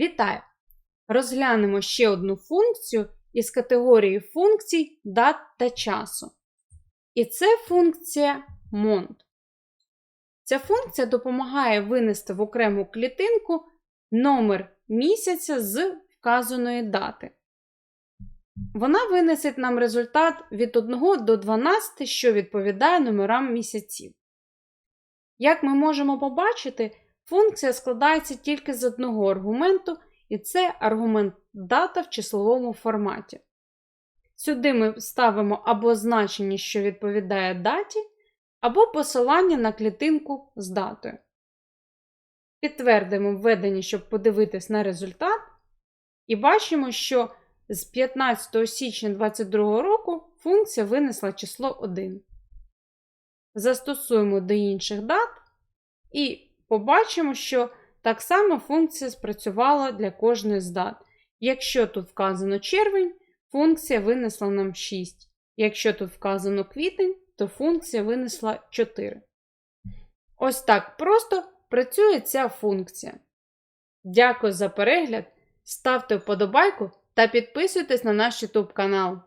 Вітаю! Розглянемо ще одну функцію із категорії функцій дат та часу. І це функція mont. Ця функція допомагає винести в окрему клітинку номер місяця з вказаної дати. Вона винесить нам результат від 1 до 12, що відповідає номерам місяців. Як ми можемо побачити, функція складається тільки з одного аргументу, і це аргумент дата в числовому форматі. Сюди ми ставимо або значення, що відповідає даті, або посилання на клітинку з датою. Підтвердимо введення, щоб подивитись на результат, і бачимо, що з 15 січня 2022 року функція винесла число 1. Застосуємо до інших дат і побачимо, що так само функція спрацювала для кожної з дат. Якщо тут вказано червень, функція винесла нам 6. Якщо тут вказано квітень, то функція винесла 4. Ось так просто працює ця функція. Дякую за перегляд. Ставте вподобайку та підписуйтесь на наш YouTube канал.